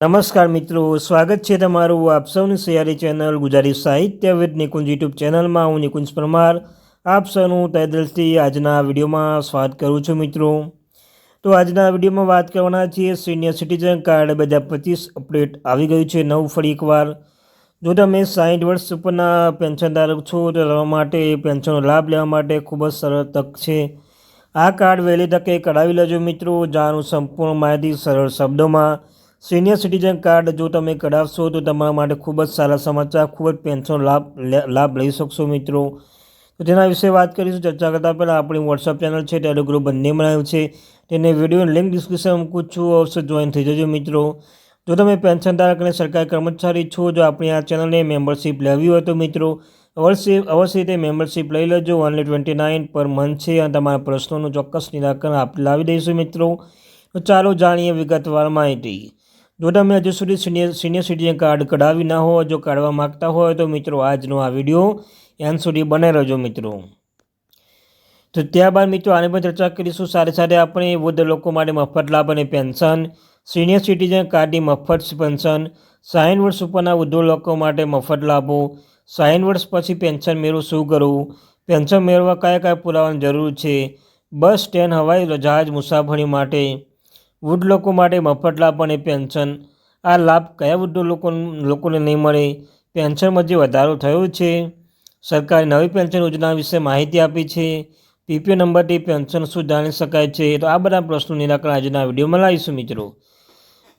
નમસ્કાર મિત્રો, સ્વાગત છે તમારું આપ સૌની સૈયારી ચેનલ ગુજરાતી સાહિત્ય વિદ નિકુંજ યુટ્યુબ ચેનલમાં. હું નિકુંજ પરમાર, આપ સૌનું તય આજના વિડીયોમાં સ્વાગત કરું છું મિત્રો. તો આજના વિડીયોમાં વાત કરવાના છીએ સિનિયર સિટીઝન કાર્ડ બે હજાર પચીસ અપડેટ આવી ગયું છે નવું ફરી એકવાર. જો તમે સાઠ વર્ષ ઉપરના પેન્શનધારક છો, તો લેવા માટે પેન્શનનો લાભ લેવા માટે ખૂબ જ સરળ તક છે. આ કાર્ડ વહેલી તકે કઢાવી લેજો મિત્રો. જાણું સંપૂર્ણ માહિતી સરળ શબ્દોમાં. સિનિયર સિટીઝન કાર્ડ જો તમે કઢાવશો તો તમારા માટે ખૂબ જ સારા સમાચાર, ખૂબ જ પેન્શન લાભ લાભ લઈ શકશો મિત્રો. તો તેના વિશે વાત કરીશું ચર્ચા કરતાં પહેલાં આપણી વોટ્સઅપ ચેનલ છે ટેલિગ્રુપ બંને બનાવ્યું છે. તેને વીડિયો લિંક ડિસ્ક્રિપ્શન મૂકું છું, અવશ્ય જોઈન થઈ જજો મિત્રો. જો તમે પેન્શનધારક અને સરકારી કર્મચારી છો, જો આપણી આ ચેનલને મેમ્બરશીપ લેવી હોય તો મિત્રો, અવશ્ય અવશ્ય તે મેમ્બરશીપ લઈ લેજો. Only twenty nine per month છે અને તમારા પ્રશ્નોનું ચોક્કસ નિરાકરણ આપ લાવી દઈશું મિત્રો. તો ચાલો જાણીએ વિગતવાર માહિતી. જો તમે હજુ સુધી સિનિયર સિનિયર સિટીઝન કાર્ડ કઢાવી ના હોય, જો કાઢવા માગતા હોય તો મિત્રો આજનો આ વીડિયો એન્ડ સુધી બનાવી રહેજો મિત્રો. તો ત્યારબાદ મિત્રો આની પણ ચર્ચા કરીશું. સાથે સાથે આપણે વૃદ્ધ લોકો માટે મફત લાભ અને પેન્શન, સિનિયર સિટીઝન કાર્ડની મફત પેન્શન સાઠ વર્ષ ઉપરના વૃદ્ધ લોકો માટે મફત લાભો સાઠ વર્ષ પછી પેન્શન મેળવું શું કરવું, પેન્શન મેળવવા કયા કયા પુરાવાની જરૂર છે, બસ સ્ટેન્ડ, હવાઈ જહાજ, મુસાફરી માટે વૃદ્ધ લોકો માટે મફત પણ એ પેન્શન. આ લાભ કયા વૃદ્ધ લોકો લોકોને નહીં મળે? પેન્શનમાં જે વધારો થયો છે, સરકારે નવી પેન્શન યોજના વિશે માહિતી આપી છે. પીપીઓ નંબરથી પેન્શન શું જાણી શકાય છે. તો આ બધા પ્રશ્નોનું નિરાકરણ આજના વિડીયોમાં લાવીશું મિત્રો.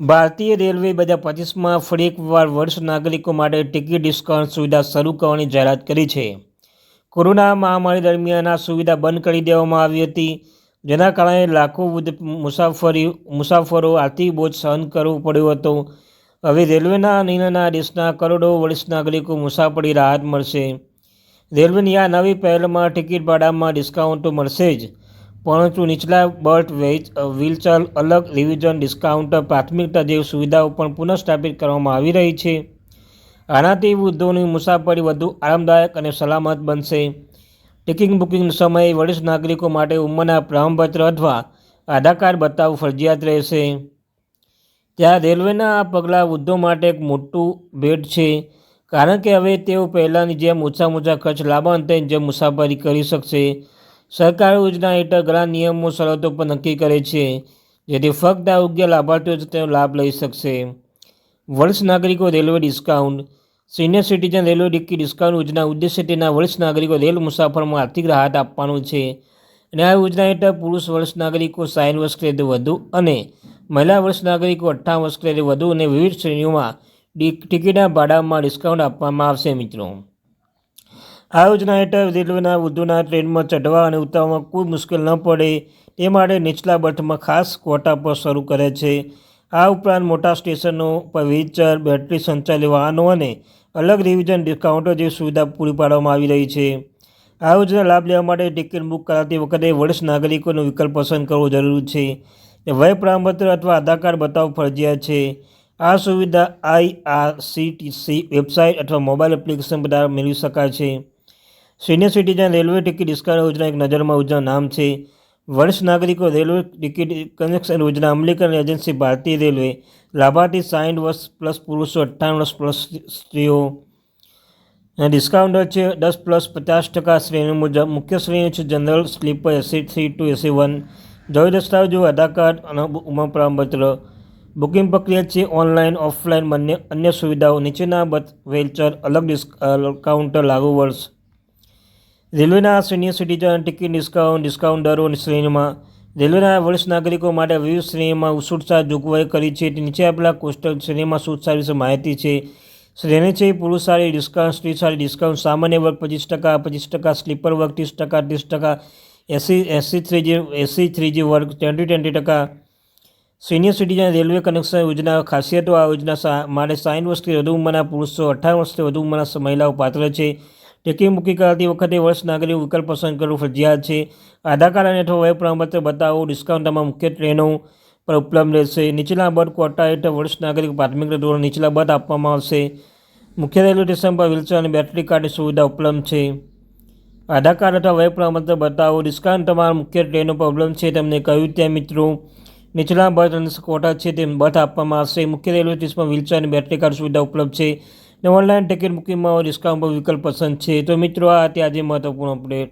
ભારતીય રેલવે બે પચીસમાં ફરી એકવાર વર્ષ નાગરિકો માટે ટિકિટ ડિસ્કાઉન્ટ સુવિધા શરૂ કરવાની જાહેરાત કરી છે. કોરોના મહામારી દરમિયાન આ સુવિધા બંધ કરી દેવામાં આવી હતી. જેના કારણે લાખો મુસાફરી મુસાફરો આર્થિક બોજ સહન કરવું પડ્યું હતું. હવે રેલવેના નિર્ણયના દેશના કરોડો વરિષ્ઠ નાગરિકો મુસાફરી રાહત મળશે. રેલવેની આ નવી પહેલમાં ટિકિટ ભાડામાં ડિસ્કાઉન્ટ તો મળશે જ, પરંતુ નીચલા બર્થ વેચ વ્હીલચેર અલગ રિવિઝન, ડિસ્કાઉન્ટ, પ્રાથમિકતા જેવી સુવિધાઓ પણ પુનઃસ્થાપિત કરવામાં આવી રહી છે. આનાથી વૃદ્ધોની મુસાફરી વધુ આરામદાયક અને સલામત બનશે. ટિકિટ બુકિંગ સમયે, વરિષ્ઠ નાગરિકો માટે ઉંમરના પ્રમાણપત્ર અથવા આધાર કાર્ડ બતાવવું ફરજિયાત રહેશે. ત્યાં રેલવેના આ પગલાં વૃદ્ધો માટે એક મોટું ભેટ છે, કારણ કે હવે તેઓ પહેલાંની જેમ ઓછા ઓછા ખર્ચ લાભાંતરની જેમ મુસાફરી કરી શકશે. સરકાર યોજના હેઠળ ઘણા નિયમો, શરતો પર નક્કી કરે છે, જેથી ફક્ત આ યોગ્ય લાભાર્થીઓ જ તેનો લાભ લઈ શકશે. વરિષ્ઠ નાગરિકો, railway discount senior citizen railway ticket discount યોજના ઉદ્દેશ્ય તેના વરિષ્ઠ નાગરિકો રેલ મુસાફરમાં આર્થિક રાહત આપવાનું છે. અને આ યોજના હેઠળ પુરુષ વરિષ્ઠ નાગરિકો સાઠ વર્ષ કરતી વધુ અને મહિલા વરિષ્ઠ નાગરિકો અઠ્ઠાવન વર્ષ કરતી વધુ અને વિવિધ શ્રેણીઓમાં ટિકિટના ભાડામાં ડિસ્કાઉન્ટ આપવામાં આવશે મિત્રો. આ યોજના હેઠળ રેલવેના વૃદ્ધોના ટ્રેનમાં ચઢવા અને ઉતરવામાં કોઈ મુશ્કેલ ન પડે, તે માટે નીચલા બર્થમાં ખાસ કોટા પર શરૂ કરે છે. આ ઉપરાંત મોટા સ્ટેશનો પર વ્હીલચેર બેટરી સંચાલિત વાહનો અને અલગ રિવિઝન ડિસ્કાઉન્ટો જેવી સુવિધા પૂરી પાડવામાં આવી રહી છે. આ યોજના લાભ લેવા માટે ટિકિટ બુક કરાવતી વખતે વરિષ્ઠ નાગરિકોનો વિકલ્પ પસંદ કરવો જરૂરી છે. વય પ્રમાણપત્ર અથવા આધાર કાર્ડ બતાવવું ફરજિયાત છે. આ સુવિધા આઈઆરસીટીસી વેબસાઇટ અથવા મોબાઈલ એપ્લિકેશન દ્વારા મેળવી શકાય છે. Senior citizen railway ticket discount યોજના એક નજરમાં યોજના નામ છે. વરિષ્ઠ નાગરિકો રેલવે ટિકિટ કનેક્શન યોજના અમલીકરણ એજન્સી ભારતીય રેલવે લાભાર્થી સાઠ વર્ષ પ્લસ પુરુષો અઠ્ઠાણું વર્ષ પ્લસ સ્ત્રીઓ અને ડિસ્કાઉન્ટ છે દસ પ્લસ પચાસ ટકા શ્રેણી મુજબ મુખ્ય શ્રેણી છે general sleeper AC three two AC one જરૂરી દસ્તાવેજો આધાર કાર્ડ અને ઉમર પ્રમાણપત્ર બુકિંગ પ્રક્રિયા છે ઓનલાઈન ઓફલાઈન બંને અન્ય સુવિધાઓ નીચેના બત વેલચર અલગ ડિસ્કાઉન્ટ લાગુ વર્ષ રેલવેના senior citizen ticket discount discount દરોની શ્રેણીમાં. રેલવેના વરિષ્ઠ નાગરિકો માટે વિવિધ શ્રેણીમાં છૂટછાટ જોગવાઈ કરી છે. નીચે આપેલા કોસ્ટલ શ્રેણીમાં છૂટછાટ વિશે માહિતી છે. શ્રેણી છે પુરુષ સારી, ડિસ્કાઉન્ટ સ્ત્રી સારી, ડિસ્કાઉન્ટ સામાન્ય વર્ગ પચીસ ટકા પચીસ ટકા સ્લીપર વર્ગ ત્રીસ ટકા ત્રીસ ટકા, એસી એસી થ્રી જી, એસી થ્રી જી વર્ગ ટ્વેન્ટી ટ્વેન્ટી ટકા. સિનિયર સિટીઝન રેલવે કનેક્શન યોજના ખાસિયતો આ યોજના માટે સાઠ વર્ષથી વધુ ઉંમરના પુરુષો અઠાવન વર્ષથી વધુ ઉંમરના મહિલાઓ પાત્ર છે. ટિકિટ મૂકી કરાતી વખતે વર્ષ નાગરિક વિકલ્પ પસંદ કરવું ફરજિયાત છે. આધાર કાર્ડ અને અથવા વય પ્રમાણપત્ર બતાવો. ડિસ્કાઉન્ટ તમામ મુખ્ય ટ્રેનો પર ઉપલબ્ધ રહેશે. નીચલા બર્થ કોટા હેઠળ વર્ષ નાગરિક પ્રાથમિક ધોરણ નીચલા બર્થ આપવામાં આવશે. મુખ્ય રેલવે સ્ટેશન પર વ્હીલચેર અને બેટરી કાર્ડની સુવિધા ઉપલબ્ધ છે. આધાર કાર્ડ અથવા વય પ્રમાણપત્ર બતાવો. ડિસ્કાઉન્ટ તમારા મુખ્ય ટ્રેનો પર ઉપલબ્ધ છે. તમને કહ્યું ત્યાં મિત્રો, નીચલા બર્થ અને કોટા છે તેમ બર્થ આપવામાં આવશે. મુખ્ય રેલવે સ્ટેશનમાં વ્હીલચેર અને બેટરી કાર્ડ સુવિધા ઉપલબ્ધ છે. ને ઓનલાઈન ટિકિટ બુકિંગમાં ડિસ્કાઉન્ટ વિકલ્પ પસંદ છે. તો મિત્રો, આ હતી આજે મહત્વપૂર્ણ અપડેટ